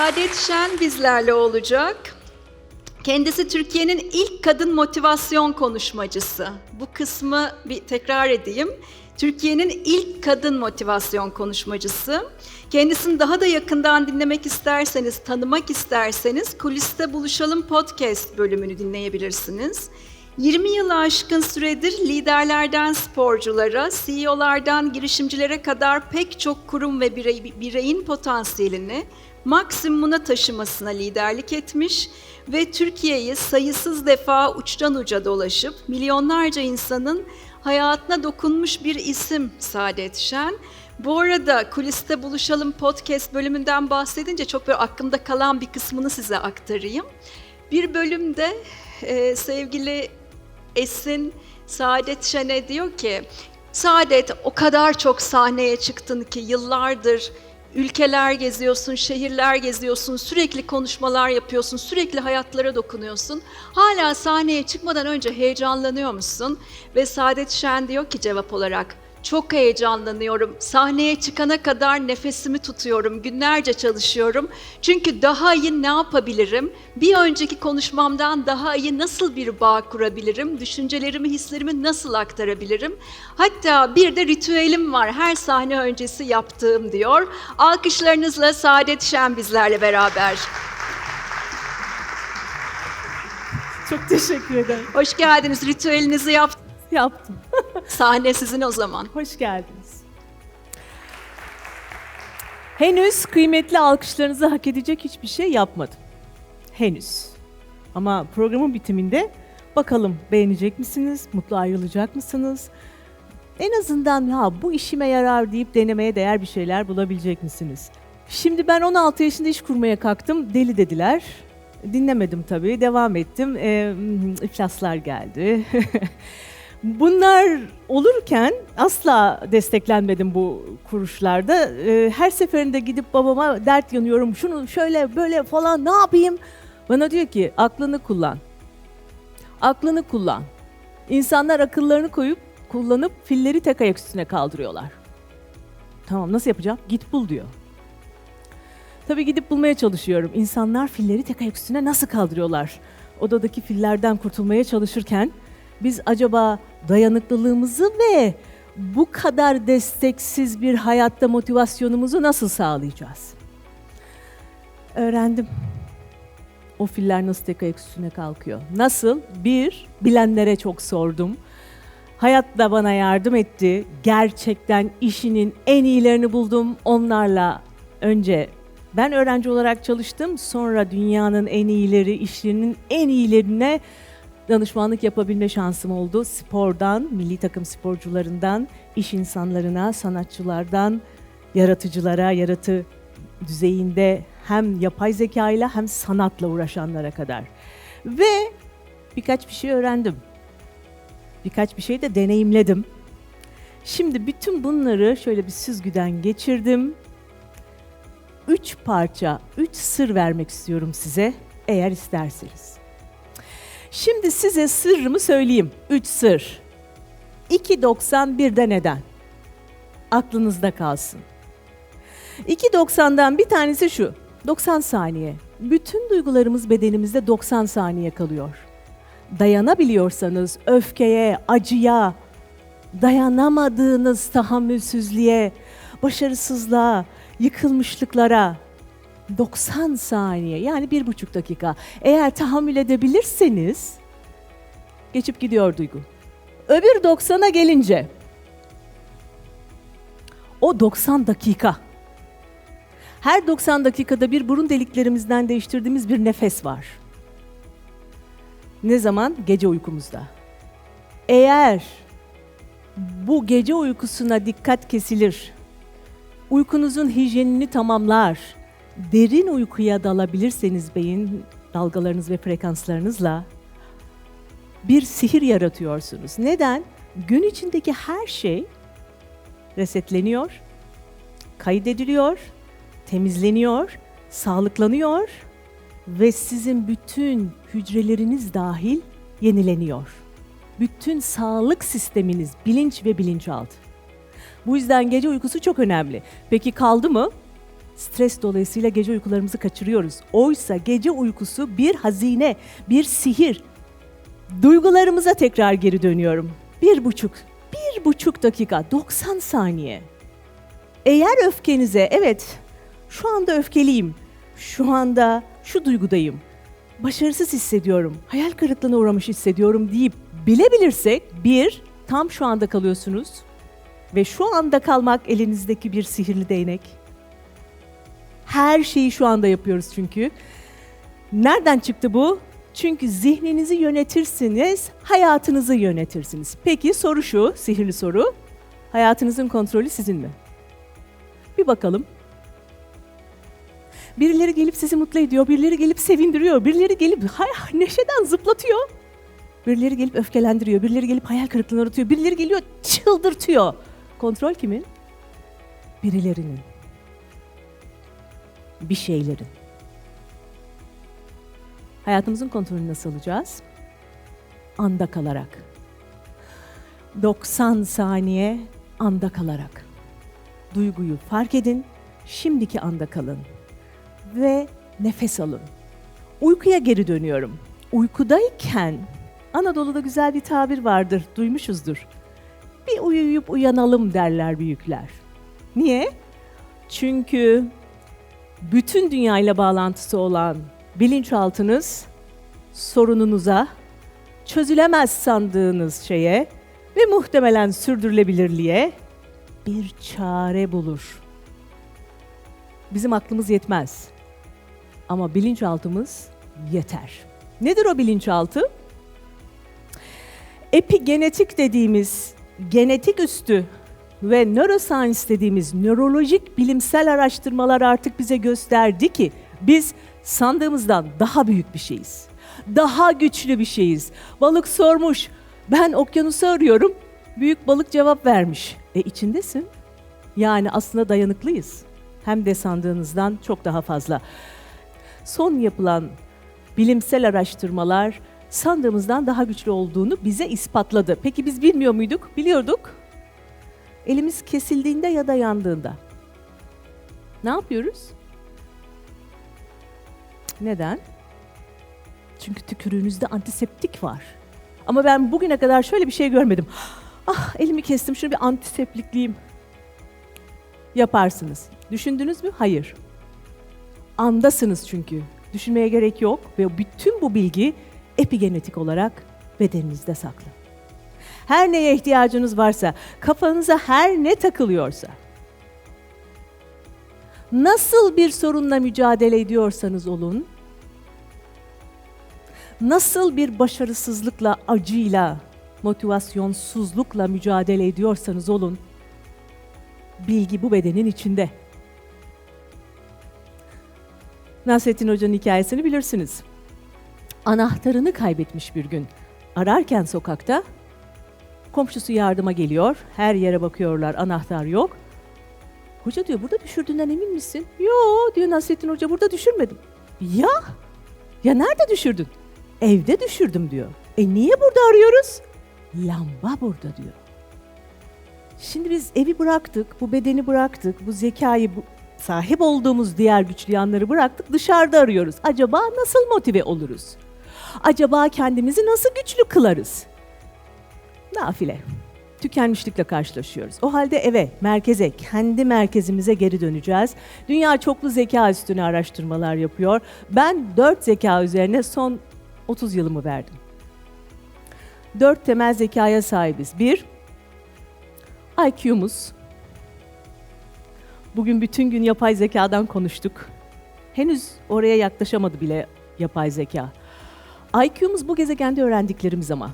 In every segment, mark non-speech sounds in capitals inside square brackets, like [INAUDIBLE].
Saadet Şen bizlerle olacak. Kendisi Türkiye'nin ilk kadın motivasyon konuşmacısı. Bu kısmı bir tekrar edeyim. Türkiye'nin ilk kadın motivasyon konuşmacısı. Kendisini daha da yakından dinlemek isterseniz, tanımak isterseniz Kuliste Buluşalım podcast bölümünü dinleyebilirsiniz. 20 yılı aşkın süredir liderlerden sporculara, CEO'lardan girişimcilere kadar pek çok kurum ve birey, bireyin potansiyelini maksimumuna taşımasına liderlik etmiş ve Türkiye'yi sayısız defa uçtan uca dolaşıp milyonlarca insanın hayatına dokunmuş bir isim Saadet Şen. Bu arada Kuliste Buluşalım podcast bölümünden bahsedince çok böyle aklımda kalan bir kısmını size aktarayım. Bir bölümde e, sevgili Esin Saadet Şen'e diyor ki, Saadet o kadar çok sahneye çıktın ki yıllardır ülkeler geziyorsun, şehirler geziyorsun, sürekli konuşmalar yapıyorsun, sürekli hayatlara dokunuyorsun. Hala sahneye çıkmadan önce heyecanlanıyor musun? Ve Saadet Şen diyor ki cevap olarak, çok heyecanlanıyorum. Sahneye çıkana kadar nefesimi tutuyorum. Günlerce çalışıyorum. Çünkü daha iyi ne yapabilirim? Bir önceki konuşmamdan daha iyi nasıl bir bağ kurabilirim? Düşüncelerimi, hislerimi nasıl aktarabilirim? Hatta bir de ritüelim var. Her sahne öncesi yaptığım diyor. Alkışlarınızla Saadet Şen bizlerle beraber. Çok teşekkür ederim. Hoş geldiniz. Ritüelinizi yap. Yaptım. Sahne sizin o zaman. Hoş geldiniz. Henüz kıymetli alkışlarınızı hak edecek hiçbir şey yapmadım. Henüz. Ama programın bitiminde bakalım beğenecek misiniz? Mutlu ayrılacak mısınız? En azından ha bu işime yarar deyip denemeye değer bir şeyler bulabilecek misiniz? Şimdi ben 16 yaşında iş kurmaya kalktım. Deli dediler. Dinlemedim tabii. Devam ettim. Ee, iflaslar geldi. [LAUGHS] Bunlar olurken asla desteklenmedim bu kuruşlarda. Ee, her seferinde gidip babama dert yanıyorum. Şunu şöyle böyle falan ne yapayım? Bana diyor ki aklını kullan. Aklını kullan. İnsanlar akıllarını koyup kullanıp filleri tek ayak üstüne kaldırıyorlar. Tamam nasıl yapacağım? Git bul diyor. Tabii gidip bulmaya çalışıyorum. İnsanlar filleri tek ayak üstüne nasıl kaldırıyorlar? Odadaki fillerden kurtulmaya çalışırken biz acaba dayanıklılığımızı ve bu kadar desteksiz bir hayatta motivasyonumuzu nasıl sağlayacağız? Öğrendim. O filler nasıl tek ayak üstüne kalkıyor? Nasıl? Bir, bilenlere çok sordum. Hayat da bana yardım etti. Gerçekten işinin en iyilerini buldum. Onlarla önce ben öğrenci olarak çalıştım. Sonra dünyanın en iyileri, işlerinin en iyilerine danışmanlık yapabilme şansım oldu. Spordan, milli takım sporcularından, iş insanlarına, sanatçılardan, yaratıcılara, yaratı düzeyinde hem yapay zeka ile hem sanatla uğraşanlara kadar. Ve birkaç bir şey öğrendim. Birkaç bir şey de deneyimledim. Şimdi bütün bunları şöyle bir süzgüden geçirdim. Üç parça, üç sır vermek istiyorum size eğer isterseniz. Şimdi size sırrımı söyleyeyim. Üç sır. 2.91'de neden? Aklınızda kalsın. 2.90'dan bir tanesi şu. 90 saniye. Bütün duygularımız bedenimizde 90 saniye kalıyor. Dayanabiliyorsanız öfkeye, acıya, dayanamadığınız tahammülsüzlüğe, başarısızlığa, yıkılmışlıklara 90 saniye yani bir buçuk dakika. Eğer tahammül edebilirseniz geçip gidiyor duygu. Öbür 90'a gelince o 90 dakika. Her 90 dakikada bir burun deliklerimizden değiştirdiğimiz bir nefes var. Ne zaman? Gece uykumuzda. Eğer bu gece uykusuna dikkat kesilir, uykunuzun hijyenini tamamlar, derin uykuya dalabilirseniz beyin dalgalarınız ve frekanslarınızla bir sihir yaratıyorsunuz. Neden? Gün içindeki her şey resetleniyor, kaydediliyor, temizleniyor, sağlıklanıyor ve sizin bütün hücreleriniz dahil yenileniyor. Bütün sağlık sisteminiz bilinç ve bilinçaltı. Bu yüzden gece uykusu çok önemli. Peki kaldı mı? Stres dolayısıyla gece uykularımızı kaçırıyoruz. Oysa gece uykusu bir hazine, bir sihir. Duygularımıza tekrar geri dönüyorum. Bir buçuk, bir buçuk dakika, 90 saniye. Eğer öfkenize, evet şu anda öfkeliyim, şu anda şu duygudayım, başarısız hissediyorum, hayal kırıklığına uğramış hissediyorum deyip bilebilirsek bir, tam şu anda kalıyorsunuz ve şu anda kalmak elinizdeki bir sihirli değnek. Her şeyi şu anda yapıyoruz çünkü. Nereden çıktı bu? Çünkü zihninizi yönetirsiniz, hayatınızı yönetirsiniz. Peki soru şu, sihirli soru. Hayatınızın kontrolü sizin mi? Bir bakalım. Birileri gelip sizi mutlu ediyor, birileri gelip sevindiriyor, birileri gelip neşeden zıplatıyor. Birileri gelip öfkelendiriyor, birileri gelip hayal kırıklığına uğratıyor, birileri geliyor çıldırtıyor. Kontrol kimin? Birilerinin. Bir şeylerin. Hayatımızın kontrolünü nasıl alacağız? Anda kalarak. 90 saniye anda kalarak. Duyguyu fark edin, şimdiki anda kalın ve nefes alın. Uykuya geri dönüyorum. Uykudayken Anadolu'da güzel bir tabir vardır, duymuşuzdur. Bir uyuyup uyanalım derler büyükler. Niye? Çünkü bütün dünyayla bağlantısı olan bilinçaltınız sorununuza, çözülemez sandığınız şeye ve muhtemelen sürdürülebilirliğe bir çare bulur. Bizim aklımız yetmez. Ama bilinçaltımız yeter. Nedir o bilinçaltı? Epigenetik dediğimiz genetik üstü ve neuroscience dediğimiz nörolojik bilimsel araştırmalar artık bize gösterdi ki biz sandığımızdan daha büyük bir şeyiz. Daha güçlü bir şeyiz. Balık sormuş, ben okyanusu arıyorum. Büyük balık cevap vermiş. E içindesin. Yani aslında dayanıklıyız. Hem de sandığınızdan çok daha fazla. Son yapılan bilimsel araştırmalar sandığımızdan daha güçlü olduğunu bize ispatladı. Peki biz bilmiyor muyduk? Biliyorduk. Elimiz kesildiğinde ya da yandığında. Ne yapıyoruz? Neden? Çünkü tükürüğünüzde antiseptik var. Ama ben bugüne kadar şöyle bir şey görmedim. Ah elimi kestim şunu bir antiseptikleyeyim. Yaparsınız. Düşündünüz mü? Hayır. Andasınız çünkü. Düşünmeye gerek yok ve bütün bu bilgi epigenetik olarak bedeninizde saklı. Her neye ihtiyacınız varsa, kafanıza her ne takılıyorsa, nasıl bir sorunla mücadele ediyorsanız olun, nasıl bir başarısızlıkla, acıyla, motivasyonsuzlukla mücadele ediyorsanız olun, bilgi bu bedenin içinde. Nasrettin Hoca'nın hikayesini bilirsiniz. Anahtarını kaybetmiş bir gün. Ararken sokakta komşusu yardıma geliyor. Her yere bakıyorlar, anahtar yok. Hoca diyor burada düşürdüğünden emin misin? Yo diyor Nasrettin Hoca burada düşürmedim. Ya? Ya nerede düşürdün? Evde düşürdüm diyor. E niye burada arıyoruz? Lamba burada diyor. Şimdi biz evi bıraktık, bu bedeni bıraktık, bu zekayı, bu sahip olduğumuz diğer güçlü yanları bıraktık, dışarıda arıyoruz. Acaba nasıl motive oluruz? Acaba kendimizi nasıl güçlü kılarız? Nafile. Tükenmişlikle karşılaşıyoruz. O halde eve, merkeze, kendi merkezimize geri döneceğiz. Dünya çoklu zeka üstüne araştırmalar yapıyor. Ben dört zeka üzerine son 30 yılımı verdim. Dört temel zekaya sahibiz. Bir, IQ'muz. Bugün bütün gün yapay zekadan konuştuk. Henüz oraya yaklaşamadı bile yapay zeka. IQ'muz bu gezegende öğrendiklerimiz ama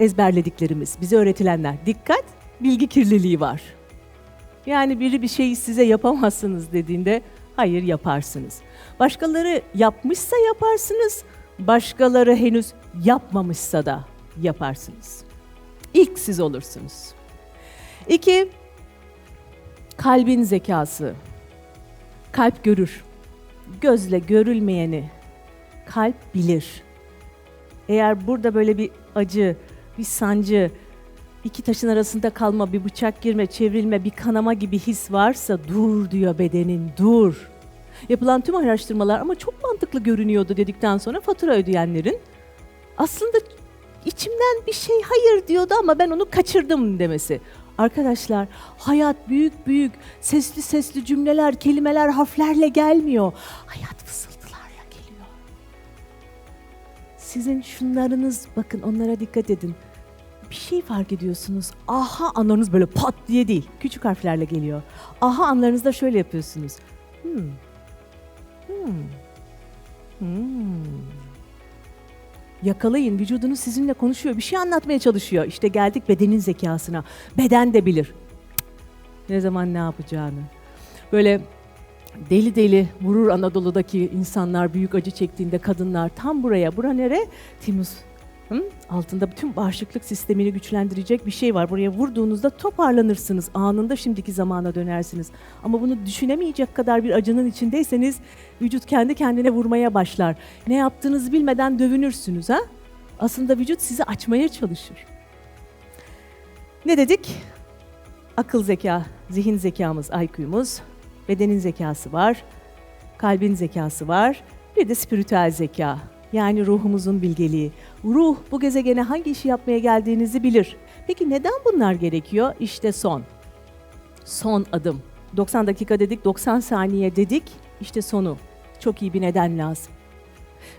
ezberlediklerimiz, bize öğretilenler. Dikkat, bilgi kirliliği var. Yani biri bir şeyi size yapamazsınız dediğinde hayır yaparsınız. Başkaları yapmışsa yaparsınız, başkaları henüz yapmamışsa da yaparsınız. İlk siz olursunuz. İki, kalbin zekası. Kalp görür. Gözle görülmeyeni kalp bilir. Eğer burada böyle bir acı, bir sancı, iki taşın arasında kalma, bir bıçak girme, çevrilme, bir kanama gibi his varsa dur diyor bedenin, dur. Yapılan tüm araştırmalar ama çok mantıklı görünüyordu dedikten sonra fatura ödeyenlerin aslında içimden bir şey hayır diyordu ama ben onu kaçırdım demesi. Arkadaşlar hayat büyük büyük sesli sesli cümleler, kelimeler, harflerle gelmiyor. Hayat fısıltılarla geliyor. Sizin şunlarınız bakın onlara dikkat edin. Bir şey fark ediyorsunuz. Aha anlarınız böyle pat diye değil. Küçük harflerle geliyor. Aha anlarınızda şöyle yapıyorsunuz. Hmm. Hmm. Hmm. Yakalayın vücudunuz sizinle konuşuyor. Bir şey anlatmaya çalışıyor. İşte geldik bedenin zekasına. Beden de bilir. Ne zaman ne yapacağını. Böyle deli deli vurur Anadolu'daki insanlar büyük acı çektiğinde kadınlar tam buraya. Bura nere? Temmuz. Hı? Altında bütün bağışıklık sistemini güçlendirecek bir şey var. Buraya vurduğunuzda toparlanırsınız. Anında şimdiki zamana dönersiniz. Ama bunu düşünemeyecek kadar bir acının içindeyseniz vücut kendi kendine vurmaya başlar. Ne yaptığınızı bilmeden dövünürsünüz ha? Aslında vücut sizi açmaya çalışır. Ne dedik? Akıl zeka, zihin zekamız, IQ'muz, bedenin zekası var, kalbin zekası var, bir de spiritüel zeka. Yani ruhumuzun bilgeliği. Ruh bu gezegene hangi işi yapmaya geldiğinizi bilir. Peki neden bunlar gerekiyor? İşte son. Son adım. 90 dakika dedik, 90 saniye dedik. İşte sonu. Çok iyi bir neden lazım.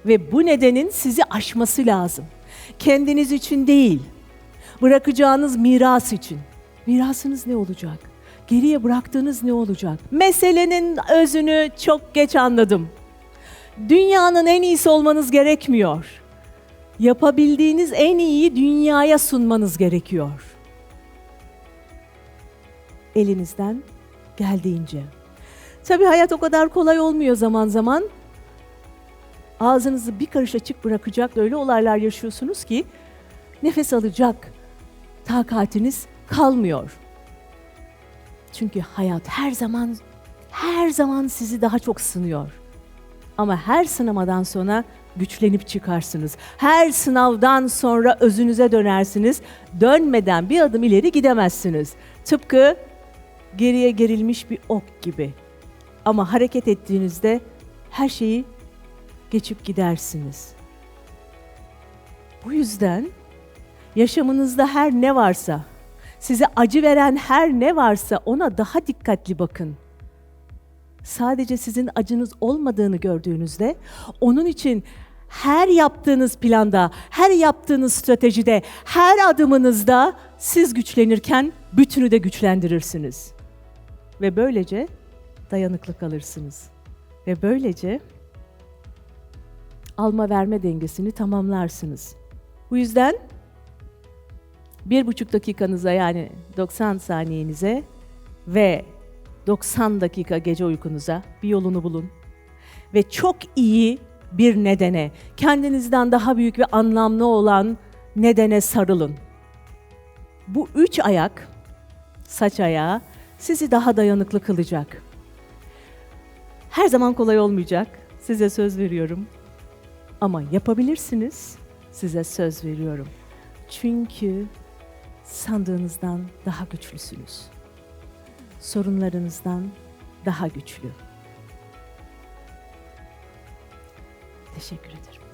Ve bu nedenin sizi aşması lazım. Kendiniz için değil. Bırakacağınız miras için. Mirasınız ne olacak? Geriye bıraktığınız ne olacak? Meselenin özünü çok geç anladım. Dünyanın en iyisi olmanız gerekmiyor. Yapabildiğiniz en iyiyi dünyaya sunmanız gerekiyor. Elinizden geldiğince. Tabii hayat o kadar kolay olmuyor zaman zaman. Ağzınızı bir karış açık bırakacak öyle olaylar yaşıyorsunuz ki nefes alacak takatiniz kalmıyor. Çünkü hayat her zaman her zaman sizi daha çok sınıyor. Ama her sınamadan sonra güçlenip çıkarsınız. Her sınavdan sonra özünüze dönersiniz. Dönmeden bir adım ileri gidemezsiniz. Tıpkı geriye gerilmiş bir ok gibi. Ama hareket ettiğinizde her şeyi geçip gidersiniz. Bu yüzden yaşamınızda her ne varsa, size acı veren her ne varsa ona daha dikkatli bakın sadece sizin acınız olmadığını gördüğünüzde onun için her yaptığınız planda, her yaptığınız stratejide, her adımınızda siz güçlenirken bütünü de güçlendirirsiniz. Ve böylece dayanıklı kalırsınız. Ve böylece alma verme dengesini tamamlarsınız. Bu yüzden bir buçuk dakikanıza yani 90 saniyenize ve 90 dakika gece uykunuza bir yolunu bulun. Ve çok iyi bir nedene, kendinizden daha büyük ve anlamlı olan nedene sarılın. Bu üç ayak, saç ayağı sizi daha dayanıklı kılacak. Her zaman kolay olmayacak, size söz veriyorum. Ama yapabilirsiniz, size söz veriyorum. Çünkü sandığınızdan daha güçlüsünüz sorunlarınızdan daha güçlü. Teşekkür ederim.